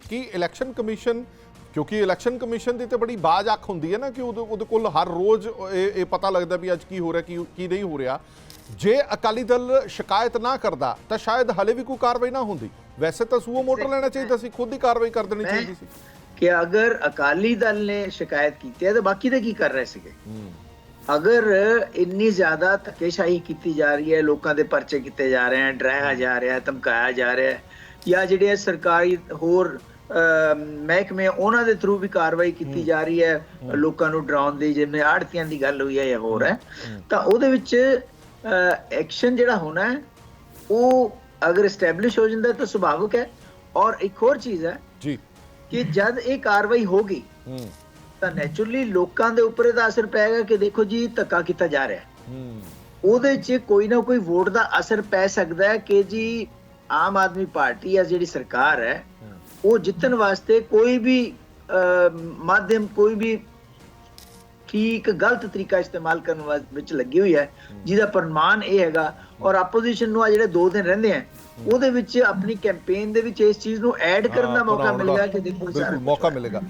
ਕਿ election commission, ਕਿਉਂਕਿ election commission ਦੀ ਤੇ ਬੜੀ ਬਾਜ ਅੱਖ ਹੁੰਦੀ ਹੈ ਨਾ ਕਿ ਉਹਦੇ ਉਹਦੇ ਕੋਲ ਹਰ ਰੋਜ਼ ਇਹ ਇਹ ਪਤਾ ਲੱਗਦਾ ਵੀ ਅੱਜ ਕੀ ਹੋ ਰਿਹਾ, ਕੀ ਕੀ ਨਹੀਂ ਹੋ ਰਿਹਾ। ਜੇ ਅਕਾਲੀ ਦਲ ਸ਼ਿਕਾਇਤ ਨਾ ਕਰਦਾ, ਤਾਂ ਸ਼ਾਇਦ ਹਲੇ ਵੀ ਕੋਈ ਕਾਰਵਾਈ ਨਾ ਹੁੰਦੀ। ਵੈਸੇ ਤਾਂ ਸੂਓ ਮੋਟਰ ਲੈਣਾ ਚਾਹੀਦਾ ਸੀ, ਖੁਦ ਹੀ ਕਾਰਵਾਈ ਕਰ ਦੇਣੀ ਚਾਹੀਦੀ ਸੀ। ਕਿ ਅਗਰ ਅਕਾਲੀ ਦਲ ਨੇ ਸ਼ਿਕਾਇਤ ਕੀਤੀ ਹੈ, ਤਾਂ ਬਾਕੀ ਦੇ ਕੀ ਕਰ ਰਹੇ ਸੀਗੇ? ਅਗਰ ਇੰਨੀ ਜ਼ਿਆਦਾ ਧੱਕੇਸ਼ਾਹੀ ਕੀਤੀ ਜਾ ਰਹੀ ਹੈ, ਲੋਕਾਂ ਦੇ ਪਰਚੇ ਕੀਤੇ ਜਾ ਰਹੇ ਹਨ ਡਰਾਇਆ ਜਾ ਰਿਹਾ ਧਮਕਾਇਆ ਜਾ ਰਿਹਾ ਹੈ ਜਾਂ ਜਿਹੜੇ ਸਰਕਾਰੀ ਹੋਰ ਮਹਿਕਮੇ ਉਹਨਾਂ ਦੇ ਥਰੂ ਵੀ ਕਾਰਵਾਈ ਕੀਤੀ ਜਾ ਰਹੀ ਹੈ ਲੋਕਾਂ ਨੂੰ ਡਰਾਉਣ ਦੀ ਜਿਵੇਂ ਆੜਤੀਆਂ ਦੀ ਗੱਲ ਹੋਈ ਹੈ ਜਾਂ ਹੋਰ ਹੈ ਤਾਂ ਉਹਦੇ ਵਿੱਚ ਐਕਸ਼ਨ ਜਿਹੜਾ ਹੋਣਾ ਹੈ ਉਹ ਅਗਰ ਸਟੈਬਲਿਸ਼ ਹੋ ਜਾਂਦਾ ਤਾਂ ਸੁਭਾਵਿਕ ਹੈ। ਔਰ ਇੱਕ ਹੋਰ ਚੀਜ਼ ਹੈ ਜੀ। ਕਿ ਜਦ ਇਹ ਕਾਰਵਾਈ ਹੋਗੀ ਹੂੰ। ਤਾਂ ਨੇਚਰਲੀ ਲੋਕਾਂ ਦੇ ਉੱਪਰ ਇਹਦਾ ਅਸਰ ਪਏਗਾ ਕਿ ਦੇਖੋ ਜੀ ਧੱਕਾ ਕੀਤਾ ਜਾ ਰਿਹਾ ਹੂੰ। ਉਹਦੇ 'ਚ ਕੋਈ ਨਾ ਕੋਈ ਵੋਟ ਦਾ ਅਸਰ ਪੈ ਸਕਦਾ ਹੈ ਕਿ ਜੀ ਆਮ ਆਦਮੀ ਪਾਰਟੀ ਆ ਜਿਹੜੀ ਸਰਕਾਰ ਹੈ ਉਹ ਜਿੱਤਣ ਵਾਸਤੇ ਕੋਈ ਵੀ ਮਾਧਿਅਮ ਕੋਈ ਵੀ ਠੀਕ ਗਲਤ ਤਰੀਕਾ ਇਸਤੇਮਾਲ ਕਰਨ ਵਿੱਚ ਲੱਗੀ ਹੋਈ ਹੈ ਜਿਹਦਾ ਪ੍ਰਮਾਣ ਇਹ ਹੈਗਾ ਔਰ ਆਪੋਜੀਸ਼ਨ ਨੂੰ ਆ ਜਿਹੜੇ 2 ਦਿਨ ਰਹਿੰਦੇ ਆ ਉਹਦੇ ਵਿੱਚ ਆਪਣੀ ਕੈਂਪੇਨ ਦੇ ਵਿੱਚ ਇਸ ਚੀਜ਼ ਨੂੰ ਐਡ ਕਰਨ ਦਾ ਮੌਕਾ ਮਿਲੇਗਾ। ਕਿ ਦੇਖੋ ਬਿਲਕੁਲ ਮੌਕਾ ਮਿਲੇਗਾ।